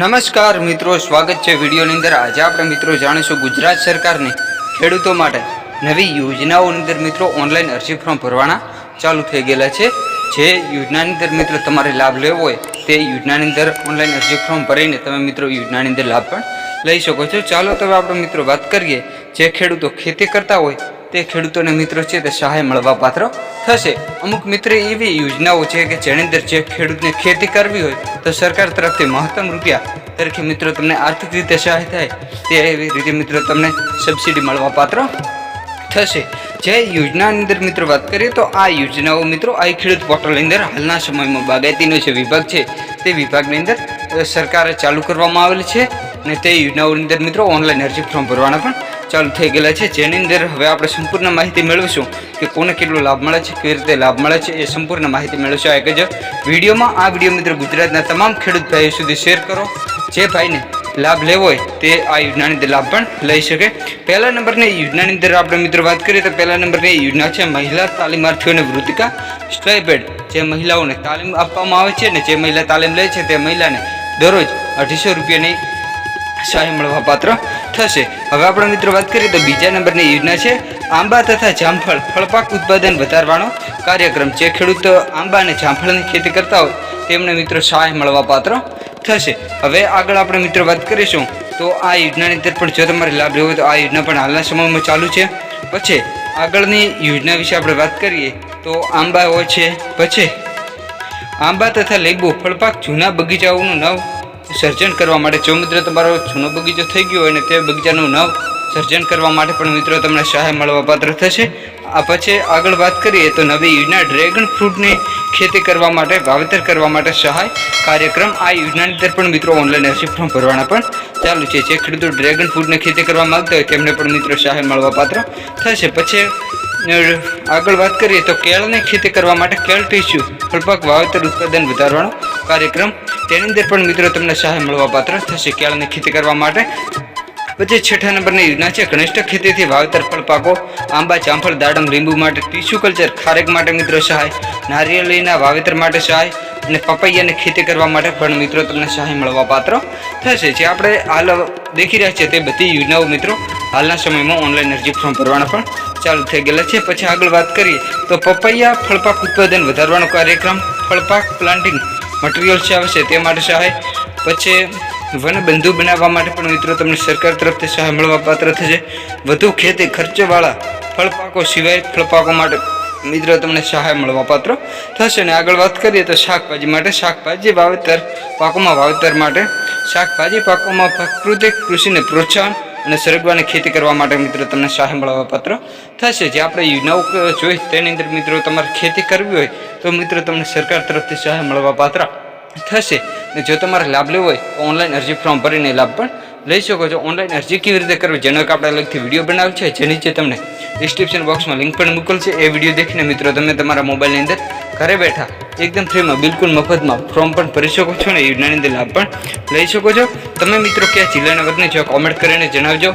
નમસ્કાર મિત્રો, સ્વાગત છે વિડીયોની અંદર. આજે આપણે મિત્રો જાણીશું ગુજરાત સરકારની ખેડૂતો માટે નવી યોજનાઓની અંદર મિત્રો ઓનલાઈન અરજી ફોર્મ ભરવાના ચાલુ થઈ ગયેલા છે. જે યોજનાની અંદર મિત્રો તમારે લાભ લેવો હોય તે યોજનાની અંદર ઓનલાઈન અરજી ફોર્મ ભરીને તમે મિત્રો યોજનાની અંદર લાભ પણ લઈ શકો છો. ચાલો તમે આપણે મિત્રો વાત કરીએ. જે ખેડૂતો ખેતી કરતા હોય તે ખેડૂતોને મિત્રો છે તે સહાય મળવા પાત્ર થશે. અમુક મિત્ર એવી યોજનાઓ છે કે જેની અંદર જે ખેડૂતને ખેતી કરવી હોય તો સરકાર તરફથી મહત્તમ રૂપિયા તરીકે મિત્રો તમને આર્થિક રીતે સહાય થાય તે એવી રીતે મિત્રો તમને સબસિડી મળવા પાત્ર થશે. જે યોજનાની અંદર મિત્રો વાત કરીએ તો આ યોજનાઓ મિત્રો આ ખેડૂત પોર્ટલની અંદર હાલના સમયમાં બાગાયતીનો જે વિભાગ છે તે વિભાગની અંદર સરકારે ચાલુ કરવામાં આવેલ છે અને તે યોજનાઓની અંદર મિત્રો ઓનલાઈન અરજી ફોર્મ ભરવાના પણ ચાલુ થઈ ગયેલા છે. જેની અંદર હવે આપણે સંપૂર્ણ માહિતી મેળવીશું કે કોને કેટલો લાભ મળે છે, કેવી રીતે લાભ મળે છે, એ સંપૂર્ણ માહિતી મેળવશો. આ એક જ વિડીયોમાં, આ વીડિયો મિત્ર ગુજરાતના તમામ ખેડૂત ભાઈઓ સુધી શેર કરો. જે ભાઈને લાભ લેવો હોય તે આ યોજનાની અંદર લાભ પણ લઈ શકે. પહેલા નંબરની યોજનાની અંદર આપણે મિત્રો વાત કરીએ તો પહેલા નંબરની યોજના છે મહિલા તાલીમાર્થીઓને વૃત્તિકા સ્ટાઇપેડ. જે મહિલાઓને તાલીમ આપવામાં આવે છે ને જે મહિલા તાલીમ લે છે તે મહિલાને દરરોજ અઢીસો રૂપિયાની સહાય મળવા પાત્ર થશે. હવે આપણે મિત્રો વાત કરીએ તો બીજા નંબરની યોજના છે, આંબા તથા જામફળ ફળપાક ઉત્પાદન વધારવાનો કાર્યક્રમ. જે ખેડૂત આંબા અને જામફળની ખેતી કરતા હોય, તેમને મિત્રો સહાય મળવા પાત્ર થશે. હવે આગળ આપણે મિત્રો વાત કરીશું. તો આ યોજનાની અંદર પણ જો તમારે લાભ લેવો હોય તો આ યોજના પણ હાલના સમયમાં ચાલુ છે. પછી આગળની યોજના વિશે આપણે વાત કરીએ તો આંબા હોય છે. પછી આંબા તથા લીંબુ ફળપાક જૂના બગીચાઓનું નવ સર્જન કરવા માટે જો મિત્રો તમારો જૂનો બગીચો થઈ ગયો હોય અને તે બગીચાનું નવ સર્જન કરવા માટે પણ મિત્રો તમને સહાય મળવા પાત્ર થશે. આ પછી આગળ વાત કરીએ તો નવી યોજના ડ્રેગન ફ્રૂટની ખેતી કરવા માટે, વાવેતર કરવા માટે સહાય કાર્યક્રમ આ યોજનાની અંદર પણ મિત્રો ઓનલાઈન અરજી ફોર્મ ભરવાના પણ ચાલુ છે. જે ખેડૂતો ડ્રેગન ફ્રૂટની ખેતી કરવા માગતા હોય તેમને પણ મિત્રો સહાય મળવા પાત્ર થશે. પછી આગળ વાત કરીએ તો કેળની ખેતી કરવા માટે કેળ ટીસ્યુ, ફળપાક, વાવેતર ઉત્પાદન વધારવાનો કાર્યક્રમ તેની અંદર પણ મિત્રો તમને સહાય મળવા પાત્ર થશે કેળાની ખેતી કરવા માટે. પછી છઠ્ઠા નંબરની યોજના છે, ઘનિષ્ઠ ખેતીથી વાવેતર ફળ પાકો, આંબા, જામફળ, દાડમ, લીંબુ માટે ટીસ્યુ કલ્ચર, ખારેક માટે મિત્રો સહાય, નારિયેળીના વાવેતર માટે સહાય અને પપૈયાની ખેતી કરવા માટે પણ મિત્રો તમને સહાય મળવા પાત્ર થશે. જે આપણે હાલ દેખી રહ્યા છીએ તે બધી યોજનાઓ મિત્રો હાલના સમયમાં ઓનલાઈન અરજી ફોર્મ ભરવાના પણ ચાલુ થઈ ગયેલા છે. પછી આગળ વાત કરીએ તો પપૈયા ફળપાક ઉત્પાદન વધારવાનો કાર્યક્રમ, ફળપાક પ્લાન્ટિંગ મટીરિયલ છે આવશે તે માટે સહાય. પછી વનબંધુ બનાવવા માટે પણ મિત્રો તમને સરકાર તરફથી સહાય મળવા પાત્ર થશે. વધુ ખેતી ખર્ચવાળા ફળપાકો સિવાય ફળપાકો માટે મિત્રો તમને સહાય મળવા પાત્ર થશે. અને આગળ વાત કરીએ તો શાકભાજી માટે. શાકભાજી વાવેતર પાકોમાં વાવેતર માટે શાકભાજી પાકોમાં પ્રાકૃતિક કૃષિને પ્રોત્સાહન અને સરગવાની ખેતી કરવા માટે મિત્રો તમને સહાય મળવા પાત્ર થશે. જે આપણે નવ જોઈ, તેની અંદર મિત્રો તમારે ખેતી કરવી હોય, તો મિત્રો તમને સરકાર તરફથી સહાય મળવા પાત્ર થશે. ને જો તમારે લાભ લેવો હોય, તો ઓનલાઈન અરજી ફોર્મ ભરીને લાભ પણ લઈ શકો છો. ઓનલાઈન અરજી કેવી રીતે કરવી? જેનો એક આપણે અલગથી વીડિયો બનાવ્યો છે જે નીચે તમને ડિસ્ક્રિપ્શન બોક્સમાં લિંક પણ મોકલશે એ વીડિયો દેખીને મિત્રો તમે તમારા મોબાઈલની અંદર ઘરે બેઠા. એકદમ ફ્રીમાં બિલકુલ મફતમાં. ફોર્મ પણ ભરી શકો છો ને યોજનાની અંદર લાભ પણ લઈ શકો છો. તમે મિત્રો કયા જિલ્લાના વર્ગને છો કોમેન્ટ કરીને જણાવજો.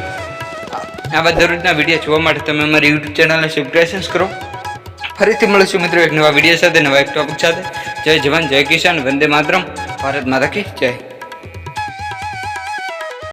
આવા દરરોજના વીડિયો જોવા માટે તમે અમારી યુટ્યુબ ચેનલને સબસ્ક્રાઇબ કરો. ફરીથી મળીશું મિત્રો એક નવા વીડિયો સાથે, નવા એક ટોપિક સાથે. જય જવાન, જય કિસાન, વંદે માતરમ. ભારત માતા કી જય.